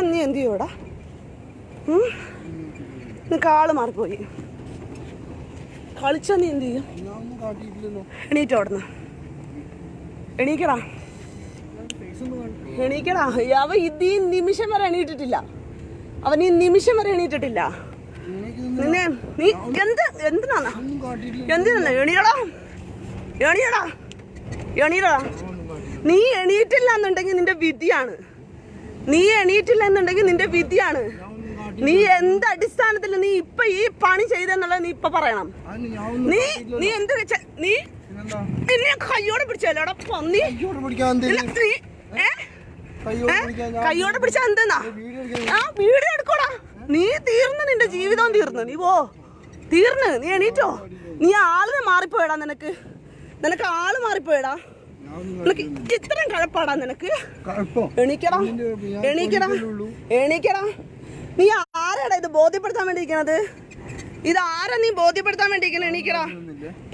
കളിച്ചാൽ നീ എന്ത് ചെയ്യൂടാ? നിനക്ക് ആൾ മാറിപ്പോയി. കളിച്ചാൽ നീ എന്ത് ചെയ്യും? എണീറ്റോടന്ന്. എണീക്കടാ. എണീക്കടാ. അവ ഇത് ഈ നിമിഷം വരെ എണീറ്റിട്ടില്ല. അവൻ ഈ നിമിഷം വരെ എണീറ്റിട്ടില്ല. നിന്നെ നീ എന്ത് എന്തിനാണ്? ഒന്നും എണീടാ എണിയടാ. എണീടാ നീ എണീറ്റില്ല എന്നുണ്ടെങ്കിൽ നിന്റെ വിധിയാണ്. നീ എണീറ്റില്ല എന്നുണ്ടെങ്കിൽ നിന്റെ വിധിയാണ്. നീ എന്ത് അടിസ്ഥാനത്തിൽ നീ ഇപ്പൊ ഈ പണി ചെയ്തെന്നുള്ളത് നീ ഇപ്പൊ പറയണം. നീ നീ എന്ത് നീ എന്നെ നിന്നെ കയ്യോടെ പിടിച്ചല്ലോടാ പന്നി നീ കയ്യോടെ പിടിച്ചാ എന്തെന്നാ? ആ വീഡിയോ എടുക്കോടാ. നീ തീർന്നു നിന്റെ ജീവിതം തീർന്നു. നീ പോ. തീർന്നു. നീ എണീറ്റോ? നീ ആളിനെ മാറിപ്പോയടാ നിനക്ക്. നിനക്ക് ആൾ മാറിപ്പോയടാ. ഇത്രയും കഴപ്പാടാ നിനക്ക്. എണീക്കടാ. എണീക്കടാ. എണീക്കടാ. നീ ആരാടാ ഇത് ബോധ്യപ്പെടുത്താൻ വേണ്ടിയിരിക്കണത്? ഇത് ആരാ നീ ബോധ്യപ്പെടുത്താൻ വേണ്ടിയിരിക്കണ? എണീക്കടാ.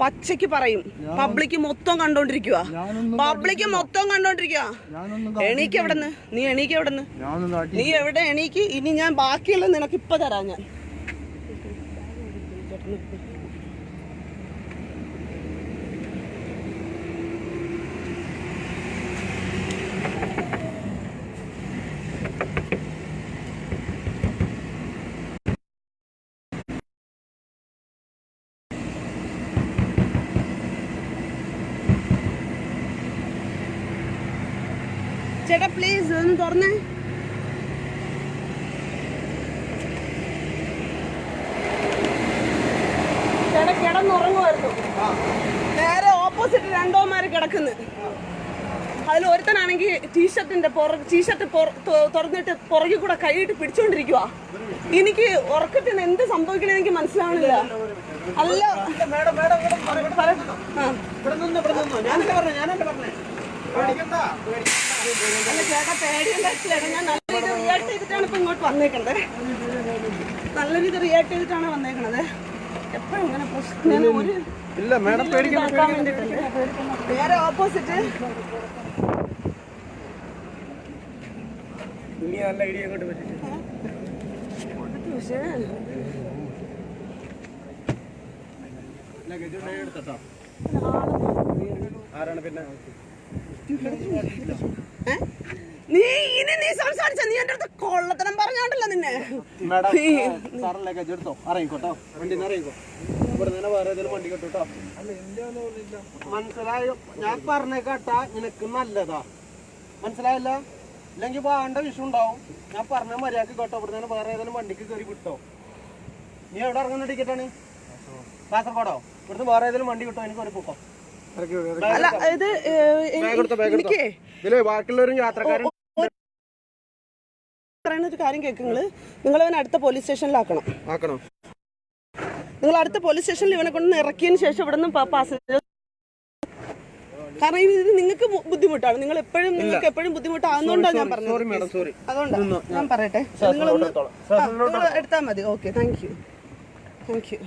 പച്ചയ്ക്ക് പറയും. പബ്ലിക് മൊത്തം കണ്ടോണ്ടിരിക്കുക പബ്ലിക് മൊത്തം കണ്ടോണ്ടിരിക്കുക എണീക്ക് എവിടെന്ന്? നീ എണീക്ക് എവിടെന്ന്? നീ എവിടെ എണീക്ക്? ഇനി ഞാൻ ബാക്കിയുള്ള നിനക്ക് ഇപ്പൊ തരാം ഞാൻ. ചേട്ടാ പ്ലീസ് ഒന്ന് തുറന്നേ. ചേട്ടാ കിടന്നുറങ്ങുമായിരുന്നു നേരെ ഓപ്പോസിറ്റ് രണ്ടോമാര് കിടക്കുന്നു. അതിൽ ഒരുത്തനാണെങ്കിൽ ടീഷർട്ടിന്റെ ടീഷർട്ട് തുറന്നിട്ട് പുറകിൽ കൂടെ കൈയിട്ട് പിടിച്ചോണ്ടിരിക്കുക എനിക്ക് ഉറക്കത്തിന് എന്ത് സംഭവിക്കണേ എനിക്ക് മനസ്സിലാവണില്ല. അല്ല. ചേട്ടാ ഞാൻ നല്ല രീതി റിയാക്ട് ചെയ്തിട്ടാണ് ഇപ്പൊ ഇങ്ങോട്ട് വന്നേക്കണത്. നല്ല രീതി റിയാക്ട് ചെയ്തിട്ടാണ് വന്നേക്കണത്. എപ്പോഴും ഇങ്ങനെ പ്രശ്നം ഒരു ഇല്ല മാഡം പേടിക്കാൻ. നേരെ ഓപ്പോസിറ്റ് ഇനി നല്ല ഐഡിയ അങ്ങോട്ട് പറ്റില്ല പക്ഷേ ആരാണ് പിന്നെ? നീ ഇനി നീ സംസാരിച്ച നീ എന്റെ അടുത്ത് കൊള്ളത്തരം പറഞ്ഞോണ്ടല്ലോ നിന്നെ. കിട്ടോ മനസ്സിലായോ? ഞാൻ പറഞ്ഞേക്കാട്ടാ നിനക്ക് നല്ലതാ. മനസ്സിലായല്ല? ഇല്ലെങ്കിൽ വേണ്ട വിഷു ഉണ്ടാവും. ഞാൻ പറഞ്ഞ മര്യാദയ്ക്ക് കേട്ടോ. ഇവിടെ നിന്ന് വേറെ ഏതെങ്കിലും വണ്ടിക്ക് കയറി വിട്ടോ. നീ എവിടെ ഇറങ്ങുന്ന ടിക്കറ്റാണ് കാസർഗോഡോ? ഇവിടുന്ന് വേറെ ഏതെങ്കിലും വണ്ടി കിട്ടോ? എനിക്ക് ഒരു പോക്കോ. അല്ല ഇത് എനിക്കേ ബാക്കിയുള്ളവരും യാത്രക്കാരും പറയുന്ന ഒരു കാര്യം കേൾക്കുന്നത് നിങ്ങൾ ഇവനെ അടുത്ത പോലീസ് സ്റ്റേഷനിലാക്കണം ആക്കണം. നിങ്ങൾ അടുത്ത പോലീസ് സ്റ്റേഷനിൽ ഇവനെ കൊണ്ട് ഇറക്കിയതിന് ശേഷം ഇവിടെ നിന്ന് പാസഞ്ചർ കാരണം ഇത് നിങ്ങൾക്ക് ബുദ്ധിമുട്ടാണ്. നിങ്ങൾ എപ്പോഴും നിങ്ങൾക്ക് എപ്പോഴും ബുദ്ധിമുട്ടാകുന്നോണ്ടാണ് ഞാൻ പറഞ്ഞത്. അതുകൊണ്ടാണ് ഞാൻ പറയട്ടെ. നിങ്ങളൊന്ന് നിങ്ങൾ എടുത്താൽ മതി. Okay thank you thank you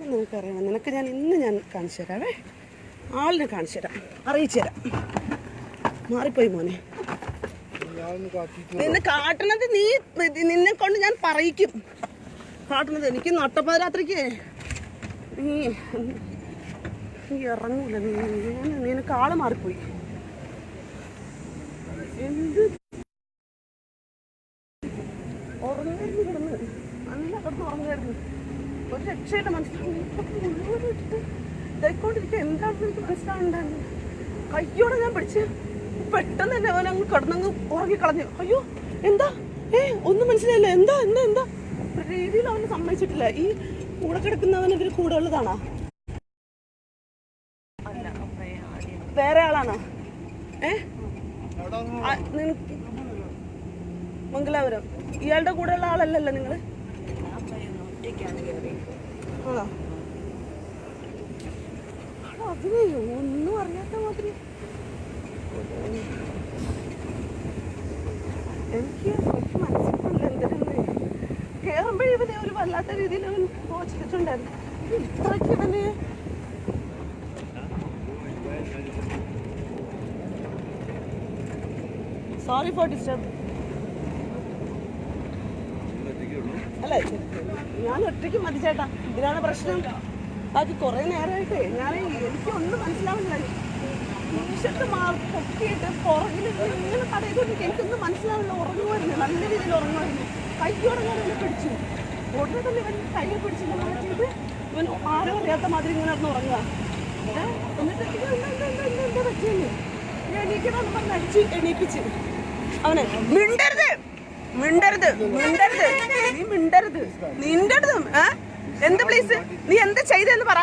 നിനക്കറിയാമോ? നിനക്ക് ഞാൻ ഇന്ന് ഞാൻ കാണിച്ചു തരാവേ. ആളിനെ കാണിച്ചു തരാം. അറിയിച്ചു തരാം. മാറിപ്പോയി മോനെ. നിന്നെ കാട്ടണത് നീ നിന്നെ കൊണ്ട് ഞാൻ പറയിക്കും. കാട്ടണത് എനിക്ക് നട്ടപ്പാതിരാത്രിക്ക് നീ നീ ഇറങ്ങൂല. നീ- നിനക്ക് ആൾ മാറിപ്പോയി. എന്ത് ഉറങ്ങായിരുന്നു കിടന്ന് നല്ല കിടന്ന് ഉറങ്ങായിരുന്നു ഒരു എന്റെ മനസ്സിലാവും ഇതായിക്കൊണ്ടിരിക്കുക എന്താണെന്ന് എനിക്ക് മനസ്സിലാവുന്നുണ്ടായിരുന്നു കയ്യോടെ ഞാൻ പിടിച്ച് പെട്ടെന്ന് തന്നെ അവൻ അങ്ങ് കിടന്നങ്ങ് ഉറങ്ങിക്കളഞ്ഞു. അയ്യോ എന്താ? ഏ ഒന്നും മനസ്സിലായില്ല. എന്താ എന്താ എന്താ? ഒരു രീതിയിൽ അവന് സമ്മതിച്ചിട്ടില്ല. ഈ കൂടെ കിടക്കുന്നവൻ ഇതിൽ കൂടെ ഉള്ളതാണോ? വേറെ ആളാണോ? ഏ? മംഗലാപുരം. ഇയാളുടെ കൂടെ ഉള്ള ആളല്ലല്ലോ നിങ്ങൾ? ഒറ്റയ്ക്കാണ് ആണോ, അത് ഒന്നും അറിയാത്ത മാതിരി. എനിക്ക് എനിക്ക് മനസ്സിലുള്ള എന്തിനാണ് കയറുമ്പോഴേ ഒരു വല്ലാത്ത രീതിയിൽ അവൻ മോചിച്ചിട്ടുണ്ടായിരുന്നു ഇത്രയ്ക്ക് ഫോർ ഡിസ്റ്റർബ് അല്ല ഞാൻ ഒറ്റയ്ക്ക് മതി ചേട്ടാ. ഇതിനാണ് പ്രശ്നം? അത് കുറെ നേരമായിട്ട് ഞാൻ എനിക്കൊന്നും മനസ്സിലാവുന്നില്ല. ടീഷർട്ട് മാർക്ക് പൊക്കിയിട്ട് പുറകിൽ ഇങ്ങനെ തടയിക്കൊണ്ടിരിക്കും എനിക്കൊന്നും മനസ്സിലാവില്ല ഉറങ്ങുമായിരുന്നു നല്ല രീതിയിൽ ഉറങ്ങുമായിരുന്നു കൈയോടെ ഞാൻ എന്നെ പിടിച്ചു. ഉടനെ തന്നെ ഇവൻ കൈ പിടിച്ച് ഇവൻ ആരും അറിയാത്ത മാതിരി ഇങ്ങനെ നടന്ന് ഉറങ്ങുക? എന്നിട്ട് എന്താ പറ്റിയെന്ന്? എണീക്കണമെന്ന് പറഞ്ഞ് അടിച്ച് എണീപ്പിച്ച്. അവനെ മിണ്ടരുത് മിണ്ടരുത് മിണ്ടരുത്. നീ മിണ്ടരുത് നിന്റെ ഏ? എന്ത് പ്ലീസ് നീ എന്ത് ചെയ്തെന്ന് പറ.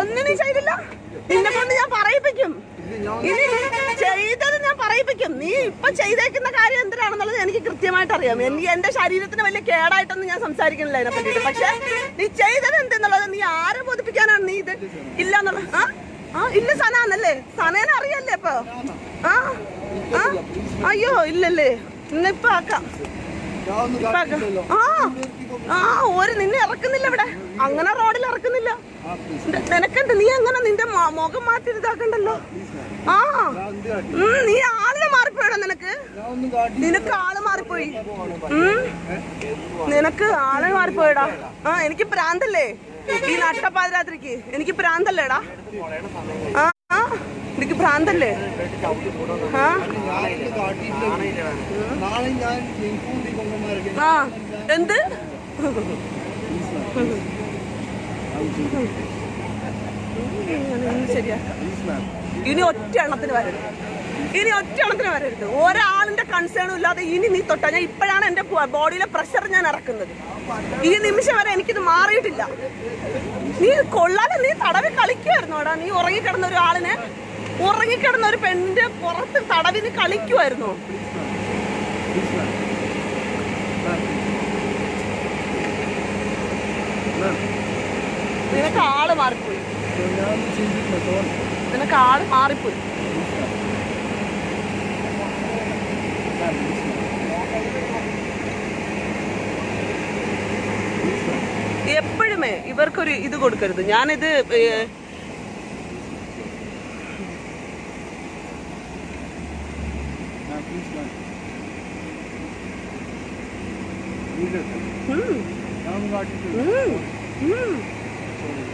ഒന്നും നീ ചെയ്തില്ല. നിന്നെ കൊണ്ട് ഞാൻ പറയിപ്പിക്കും. ഇനി ചെയ്തത് ഞാൻ പറയിപ്പിക്കും. നീ ഇപ്പൊ ചെയ്തേക്കുന്ന കാര്യം എന്തിനാണെന്നുള്ളത് എനിക്ക് കൃത്യമായിട്ട് അറിയാം. എനിക്ക് എന്റെ ശരീരത്തിന് വലിയ കേടായിട്ടൊന്നും ഞാൻ സംസാരിക്കുന്നില്ല അതിനെ പറ്റിയിട്ട്. പക്ഷെ നീ ചെയ്തത് എന്തെന്നുള്ളത് നീ ആരെ ബോധിപ്പിക്കാനാണ് നീ ഇത് ഇല്ല എന്നുള്ളത് ആ? ആ ഇല്ല സനാന്നല്ലേ? സനേനെ അറിയല്ലേ ഇപ്പൊ? ആ? ആ? അയ്യോ ഇല്ലല്ലേ. ഇന്നിപ്പോ ആക്കാം. ആ ഒരു നിന്നെ ഇറക്കുന്നില്ല ഇവിടെ. അങ്ങനെ റോഡിൽ ഇറക്കുന്നില്ല. നിനക്കണ്ട് നീ അങ്ങനെ നിന്റെ മുഖം മാറ്റി ഇതാക്കണ്ടല്ലോ. ആ നീ ആളിനെ മാറിപ്പോയടാ നിനക്ക്. നിനക്ക് ആൾ മാറിപ്പോയി. നിനക്ക് ആൾ മാറിപ്പോയടാ. ആ എനിക്ക് പ്രാന്തല്ലേ ഈ നട്ടപ്പാതിരാത്രിക്ക് എനിക്ക് പ്രാന്തല്ലേടാ. ആ. ആ എനിക്ക് ഭ്രാന്തല്ലേ ആ ആ എന്ത്? ശരിയാ. ഇനി ഒറ്റ എണ്ണത്തിന് വരരുത്. ഇനി ഒറ്റ എണ്ണത്തിന് വരരുത്. ഒരാളിന്റെ കൺസേണും ഇല്ലാതെ ഇനി നീ തൊട്ടാ. ഞാൻ ഇപ്പോഴാണ് എന്റെ ബോഡിയിലെ പ്രഷർ ഞാൻ ഇറക്കുന്നത്. ഈ നിമിഷം വരെ എനിക്കിത് മാറിയിട്ടില്ല. നീ കൊള്ളാതെ നീ തടവി കളിക്കുമായിരുന്നോടാ നീ ഉറങ്ങിക്കിടന്ന ഒരാളിനെ ഉറങ്ങിക്കിടന്ന ഒരു പെണ്ണിന്റെ പുറത്ത് തടവിന് കളിക്കുമായിരുന്നു നിനക്ക് ആൾ മാറിപ്പോയി. നിനക്ക് ആൾ മാറിപ്പോയി. എപ്പോഴുമേ ഇവർക്കൊരു ഇത് കൊടുക്കരുത്. ഞാനിത്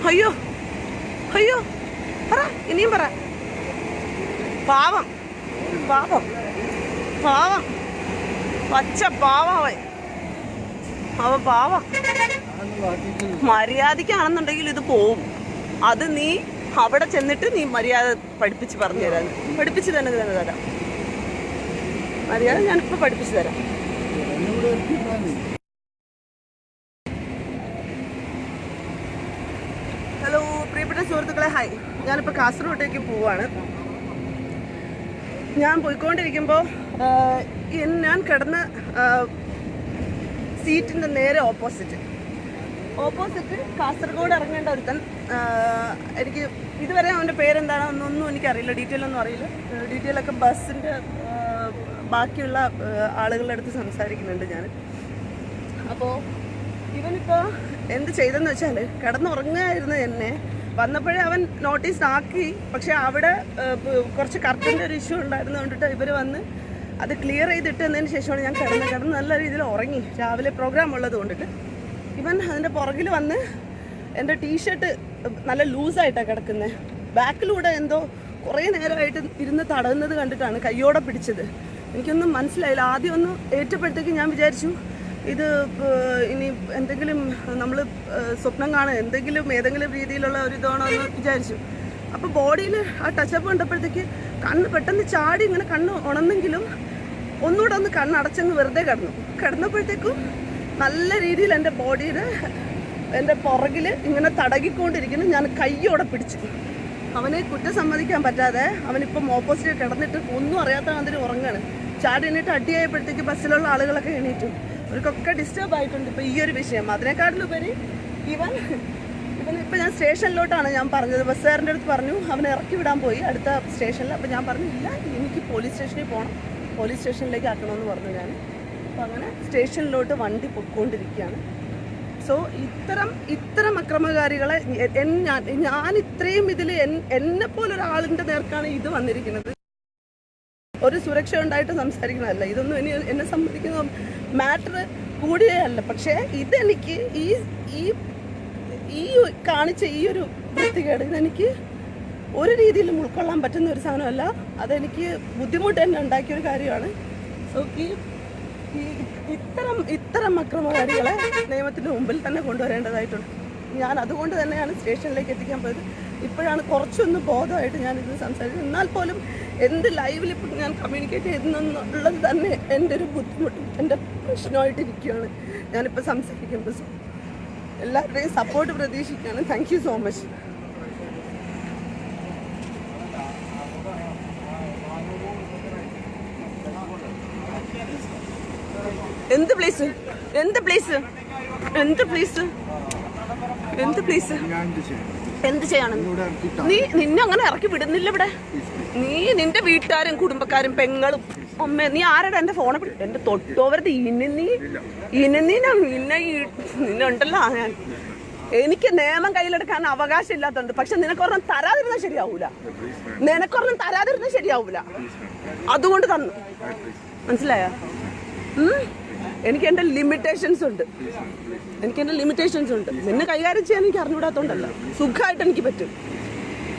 അയ്യോ. അയ്യോ. പറ ഇനിയും പറ. പാവം. പാവം. പാവം. പച്ച പാവം അവ പാവം. മര്യാദക്കാണെന്നുണ്ടെങ്കിൽ ഇത് പോവും. അത് നീ അവിടെ ചെന്നിട്ട് നീ മര്യാദ പഠിപ്പിച്ച് പറഞ്ഞു തരാൻ പഠിപ്പിച്ച് തന്നെ തന്നെ തരാം. മര്യാദ ഞാനിപ്പോൾ പഠിപ്പിച്ച് തരാം. ഹലോ പ്രിയപ്പെട്ട സുഹൃത്തുക്കളെ ഹായ് ഞാനിപ്പോൾ കാസർഗോട്ടേക്ക് പോവാണ്. ഞാൻ പോയിക്കൊണ്ടിരിക്കുമ്പോൾ ഞാൻ കിടന്ന സീറ്റിന്റെ നേരെ ഓപ്പോസിറ്റ്. ഓപ്പോസിറ്റ് കാസർഗോഡ് ഇറങ്ങേണ്ട ഒരുത്തൻ. എനിക്ക് ഇതുവരെ അവന്റെ പേരെന്താണോ എന്നൊന്നും എനിക്കറിയില്ല. ഡീറ്റെയിൽ ഒന്നും അറിയില്ല. ഡീറ്റെയിലൊക്കെ ബസ്സിന്റെ ബാക്കിയുള്ള ആളുകളുടെ അടുത്ത് സംസാരിക്കുന്നുണ്ട് ഞാൻ അപ്പോൾ ഇവനിപ്പോൾ എന്ത് ചെയ്തെന്ന് വെച്ചാൽ കിടന്നുറങ്ങുകയായിരുന്നു എന്നെ. വന്നപ്പോഴേ അവൻ നോട്ടീസ് ആക്കി. പക്ഷേ അവിടെ കുറച്ച് കറക്റ്റിന്റെ ഒരു ഇഷ്യൂ ഉണ്ടായിരുന്നു കൊണ്ടിട്ട് ഇവർ വന്ന് അത് ക്ലിയർ ചെയ്തിട്ട് ചെയ്തിട്ടതിന് ശേഷമാണ് ഞാൻ കിടന്ന് കിടന്ന് നല്ല രീതിയിൽ ഉറങ്ങി. രാവിലെ പ്രോഗ്രാം ഉള്ളത് കൊണ്ടിട്ട്. ഇവൻ അതിന്റെ പുറകിൽ വന്ന് എന്റെ ടീഷർട്ട് നല്ല ലൂസായിട്ടാണ് കിടക്കുന്നത് ബാക്കിലൂടെ എന്തോ കുറേ നേരമായിട്ട് ഇരുന്ന് തടയുന്നത് കണ്ടിട്ടാണ് കയ്യോടെ പിടിച്ചത്. എനിക്കൊന്നും മനസ്സിലായില്ല. ആദ്യം ഒന്ന് ഏറ്റപ്പോഴത്തേക്ക് ഞാൻ വിചാരിച്ചു ഇത് ഇനി എന്തെങ്കിലും നമ്മൾ സ്വപ്നം കാണുക എന്തെങ്കിലും ഏതെങ്കിലും രീതിയിലുള്ള ഒരു ഇതാണോ എന്ന് വിചാരിച്ചു. അപ്പോൾ ബോഡിയിൽ ആ ടച്ചപ്പ് കണ്ടപ്പോഴത്തേക്ക് കണ്ണ് പെട്ടെന്ന് ചാടി ഇങ്ങനെ കണ്ണ് ഉണന്നെങ്കിലും ഒന്നുകൂടെ ഒന്ന് കണ്ണടച്ചങ്ങ് വെറുതെ കിടന്നു. കിടന്നപ്പോഴത്തേക്കും നല്ല രീതിയിൽ എന്റെ ബോഡിയിൽ എന്റെ പുറകിൽ ഇങ്ങനെ തടകിക്കൊണ്ടിരിക്കുന്നു. ഞാൻ കയ്യോടെ പിടിച്ചു. അവനെ കുറ്റം സമ്മതിക്കാൻ പറ്റാതെ അവനിപ്പം ഓപ്പോസിറ്റ് കിടന്നിട്ട് ഒന്നും അറിയാത്ത മാതിരി ഉറങ്ങാണ്. ചാടി എണീറ്റ് അടിയായപ്പോഴത്തേക്ക് ബസ്സിലുള്ള ആളുകളൊക്കെ എണീറ്റു. അവർക്കൊക്കെ ഡിസ്റ്റർബ് ആയിട്ടുണ്ട് ഇപ്പം ഈ ഒരു വിഷയം. അതിനേക്കാട്ടിലുപരി ഇവൻ ഇവൻ ഇപ്പം ഞാൻ സ്റ്റേഷനിലോട്ടാണ് ഞാൻ പറഞ്ഞത്. ബസ്സുകാരന്റെ അടുത്ത് പറഞ്ഞു അവനെ ഇറക്കി വിടാൻ പോയി. അടുത്ത സ്റ്റേഷനിൽ. അപ്പം ഞാൻ പറഞ്ഞു ഇല്ല എനിക്ക് പോലീസ് സ്റ്റേഷനിൽ പോകണം പോലീസ് സ്റ്റേഷനിലേക്ക് ആക്കണമെന്ന് പറഞ്ഞു ഞാൻ. അപ്പം അങ്ങനെ സ്റ്റേഷനിലോട്ട് വണ്ടി പൊയ്ക്കൊണ്ടിരിക്കുകയാണ്. സോ ഇത്തരം ഇത്തരം അക്രമകാരികളെ ഞാൻ ഞാൻ ഇത്രയും ഇതിൽ എന്നെ പോലെ ഒരാളിന്റെ നേർക്കാണ് ഇത് വന്നിരിക്കുന്നത്. ഒരു സുരക്ഷ ഉണ്ടായിട്ട് സംസാരിക്കുന്നതല്ല. ഇതൊന്നും ഇനി എന്നെ സംബന്ധിക്കുന്ന മാറ്റർ കൂടിയേ അല്ല പക്ഷേ ഇതെനിക്ക് ഈ ഈ ഈ കാണിച്ച ഈ ഒരു വൃത്തികേട് ഇതെനിക്ക് ഒരു രീതിയിലും ഉൾക്കൊള്ളാൻ പറ്റുന്ന ഒരു സാധനമല്ല. അതെനിക്ക് ബുദ്ധിമുട്ട് തന്നെ ഉണ്ടാക്കിയ ഒരു കാര്യമാണ്. സോ ഈ ഇത്തരം ഇത്തരം അക്രമകാരികളെ നിയമത്തിന് മുമ്പിൽ തന്നെ കൊണ്ടുവരേണ്ടതായിട്ടുണ്ട്. ഞാൻ അതുകൊണ്ട് തന്നെയാണ് സ്റ്റേഷനിലേക്ക് എത്തിക്കാൻ പോയത്. ഇപ്പോഴാണ് കുറച്ചൊന്ന് ബോധമായിട്ട് ഞാനിത് സംസാരിച്ചത്. സംസാരിക്കുന്നത് എന്നാൽ പോലും എന്ത് ലൈവിൽ ഇപ്പം ഞാൻ കമ്മ്യൂണിക്കേറ്റ് ചെയ്യുന്നുള്ളത് തന്നെ എന്റെ ഒരു ബുദ്ധിമുട്ടും എന്റെ പ്രശ്നമായിട്ടിരിക്കുകയാണ് ഞാനിപ്പോൾ സംസാരിക്കുമ്പോൾ സോ എല്ലാവരുടെയും സപ്പോർട്ട് പ്രതീക്ഷിക്കുകയാണ്. താങ്ക് യു സോ മച്ച് എന്ത് പ്ലേസ് എന്ത് പ്ലേസ് എന്ത് പ്ലേസ് എന്ത് പ്ലേസ് എന്ത് ചെയ്യണം? നീ നിന്നെ അങ്ങനെ ഇറക്കി വിടുന്നില്ല ഇവിടെ. നീ നിന്റെ വീട്ടുകാരും കുടുംബക്കാരും പെങ്ങളും അമ്മ നീ ആരാടാ എന്റെ ഫോണെ എന്റെ തൊട്ടോവരത് ഇനി നീ ഇനി നീ നിന്നെ നിന്നുണ്ടല്ലോ ഉണ്ടല്ലോ ഞാൻ. എനിക്ക് നിയമം കയ്യിലെടുക്കാൻ അവകാശം ഇല്ലാത്തതുണ്ട് പക്ഷെ നിനക്കൊരെണ്ണം തരാതിരുന്നാൽ ശരിയാവൂല. നിനക്കൊരെണ്ണം തരാതിരുന്നാൽ ശരിയാവൂല. അതുകൊണ്ട് തന്നു. മനസ്സിലായോ? ഉം? എനിക്ക് എന്റെ ലിമിറ്റേഷൻസ് ഉണ്ട്. എനിക്ക് എന്റെ ലിമിറ്റേഷൻസ് ഉണ്ട്. നിന്നെ കൈകാര്യം ചെയ്യാൻ എനിക്ക് അറിഞ്ഞുകൂടാത്തോണ്ടല്ല. സുഖമായിട്ട് എനിക്ക് പറ്റും.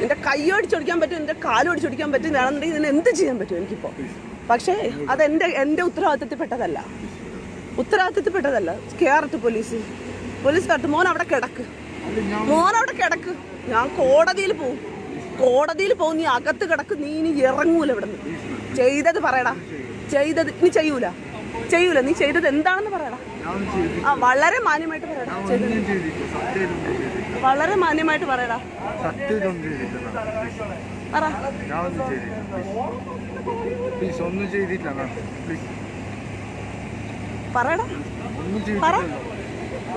എന്റെ കൈ ഒടിച്ചൊടിക്കാൻ പറ്റും എന്റെ കാലോടിച്ചൊടിക്കാൻ പറ്റും വേണമെന്നുണ്ടെങ്കിൽ നിന്നെ എന്ത് ചെയ്യാൻ പറ്റും എനിക്കിപ്പോൾ പക്ഷേ അത് എന്റെ ഉത്തരവാദിത്തത്തിൽപ്പെട്ടതല്ല. ഉത്തരവാദിത്തത്തിൽപ്പെട്ടതല്ല. കെയർട്ട് പോലീസ്. പോലീസ് കറക്റ്റ് മോൻ അവിടെ കിടക്ക്. മോൻ അവിടെ കിടക്ക്. ഞാൻ കോടതിയിൽ പോവും. കോടതിയിൽ പോകും നീ അകത്ത് കിടക്ക്. നീ ഇനി ഇറങ്ങൂല ഇവിടെ നിന്ന് ചെയ്തത് പറയടാ. ചെയ്തത് ഇനി ചെയ്യൂല. ചെയ്യൂല. നീ ചെയ്തത് എന്താണെന്ന് പറയണം ആ വളരെ മാന്യമായിട്ട് പറയടാ. ചെയ്തത്. വളരെ മാന്യമായിട്ട് പറയടാ. പറ.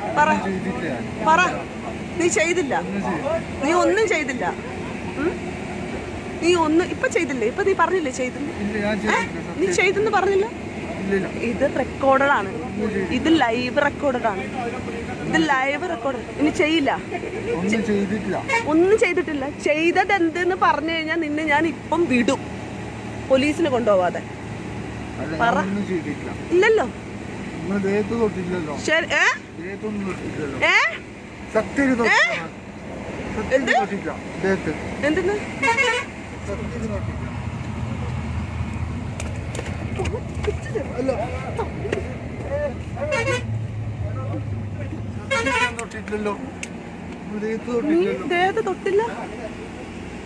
പറയടാ. നീ ചെയ്തില്ല. നീ ഒന്നും ചെയ്തില്ല? നീ ഒന്ന് ഇപ്പൊ ചെയ്തില്ലേ? ഇപ്പൊ നീ പറഞ്ഞില്ലേ ചെയ്തില്ല നീ ചെയ്തെന്ന് പറഞ്ഞില്ല? ഇത് റെക്കോർഡഡ് ആണ്. ഇത് ലൈവ് റെക്കോർഡഡ് ആണ്. ഇത് ലൈവ് റെക്കോർഡ് ഇനി ചെയ്യില്ല. ഒന്നും ചെയ്തിട്ടില്ല. ചെയ്തത് എന്തെന്ന് പറഞ്ഞു കഴിഞ്ഞാൽ നിന്നെ ഞാൻ ഇപ്പം വിടും. പോലീസിന് കൊണ്ടുപോവാതെ. പറ. ഇല്ലല്ലോ. നിങ്ങൾ ദേഹത്ത് തൊട്ടില്ലല്ലോ ശരി ഏ ദേഹത്തൊന്നും തൊട്ടില്ലല്ലോ ഏ സത്യം തൊട്ടില്ല സത്യം തൊട്ടില്ല ദേഹത്ത് എന്തെന്ന് സത്യം തൊട്ടില്ല സത്യം തൊട്ടിട്ടില്ലല്ലോ നിങ്ങൾ ദേഹത്ത് നീ തൊട്ടില്ലല്ലോ ദേഹത്ത് തൊട്ടില്ല?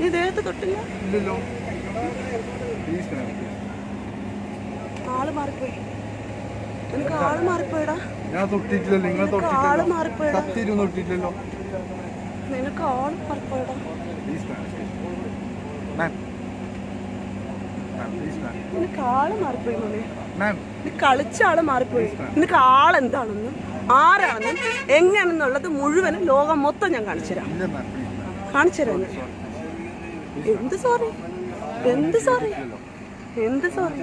നീ ദേഹത്ത് തൊട്ടില്ല? ഇല്ലല്ലോ. ആൾ മാറിപ്പോയി. നിനക്ക് ആൾ മാറിപ്പോയടാ. ഞാൻ തൊട്ടിട്ടില്ലല്ലോ നിങ്ങൾ തൊട്ടിട്ടില്ല. ആൾ മാറിപ്പോയടാ. സത്യം തൊട്ടിട്ടില്ലല്ലോ. നിനക്ക് ആൾ മാറിപ്പോയടാ. നിനക്ക് ആൾ മാറിപ്പോയി മോനെ. നീ കളിച്ച ആൾ മാറിപ്പോയി. നിനക്ക് ആളെന്താണെന്നും? ആരാണെന്നും എങ്ങനെയാണെന്നുള്ളത് മുഴുവനും ലോകം മൊത്തം ഞാൻ കാണിച്ചുതരാം കാണിച്ചുതരാം എന്ത് സോറി എന്ത് സോറി എന്ത് സോറി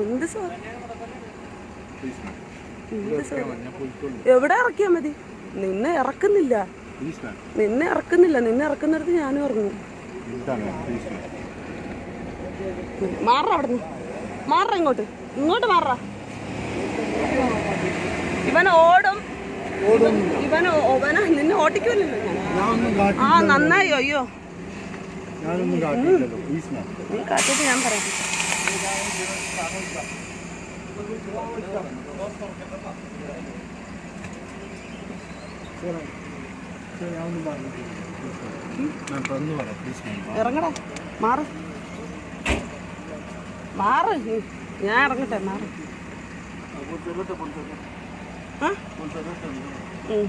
എന്ത് സോറി എന്ത് സോറി എവിടെ ഇറക്കിയാ മതി? നിന്നെ ഇറക്കുന്നില്ല. നിന്നെ ഇറക്കുന്നില്ല. നിന്നെ ഇറക്കുന്നിടത്ത് ഞാനും ഇറങ്ങും. മാറ അവിടെ നിന്ന് മാറ ഇങ്ങോട്ട്. ഇങ്ങോട്ട് മാറ. ഇവൻ ഓടും. ഇവൻ ഓവന നിന്നെ ഓട്ടിക്കുമല്ലോ ആ നന്നായി. അയ്യോ. നീ കാട്ടിട്ട് ഞാൻ പറയാം. ഇറങ്ങടാ. മാറ്. മാറ്. ഞാൻ ഇറങ്ങട്ടെ മാറ്. ఉంటుంది mm.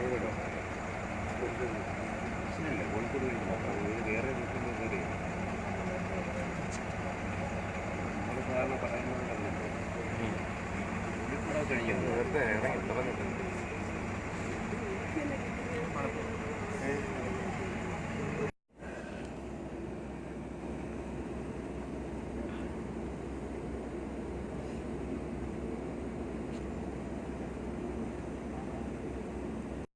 വേറെ നമ്മൾ സാധാരണ പറയുന്നത് കഴിയും നേരത്തെ ഇറങ്ങി തുടങ്ങുന്നുണ്ട്